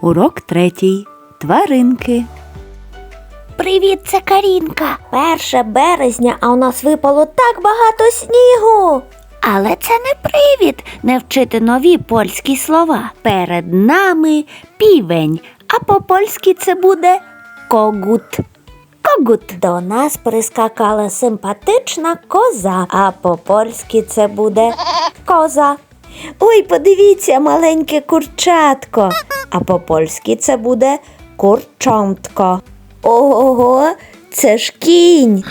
Урок третій. Тваринки. Привіт, це Карінка. Перше березня, а у нас випало так багато снігу. Але це не привід не вчити нові польські слова. Перед нами півень, а по-польськи це буде когут. Когут. До нас прискакала симпатична коза, а по-польськи це буде коза. Ой, подивіться, маленьке курчатко. А по-польськи це буде курчонтко. Ого, це ж кінь.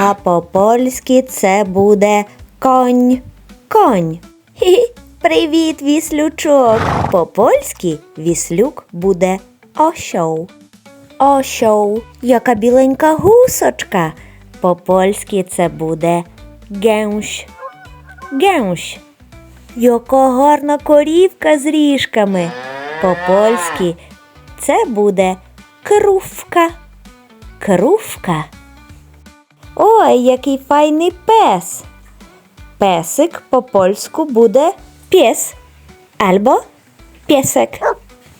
А по-польськи це буде конь. Конь. Хі-хі. Привіт, віслючок. По-польськи віслюк буде осьоł. Осьоł, яка біленька гусочка. По-польськи це буде генш. Генш. Яка гарна корівка з ріжками. По-польськи це буде крувка. Крувка. Ой, який файний пес. Песик по-польську буде піс або пісик.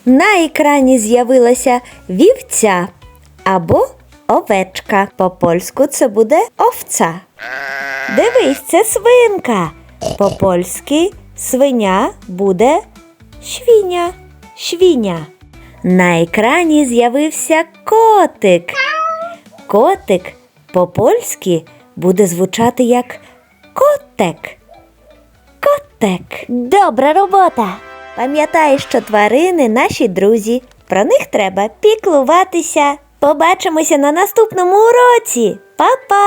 На екрані з'явилася вівця або овечка. По-польську це буде овця. Дивись, це свинка. По-польськи свиня буде швіня. Швіня. На екрані з'явився котик. Котик по-польськи буде звучати як котек. Котек. Добра робота. Пам'ятай, що тварини наші друзі. Про них треба піклуватися. Побачимося на наступному уроці. Па-па!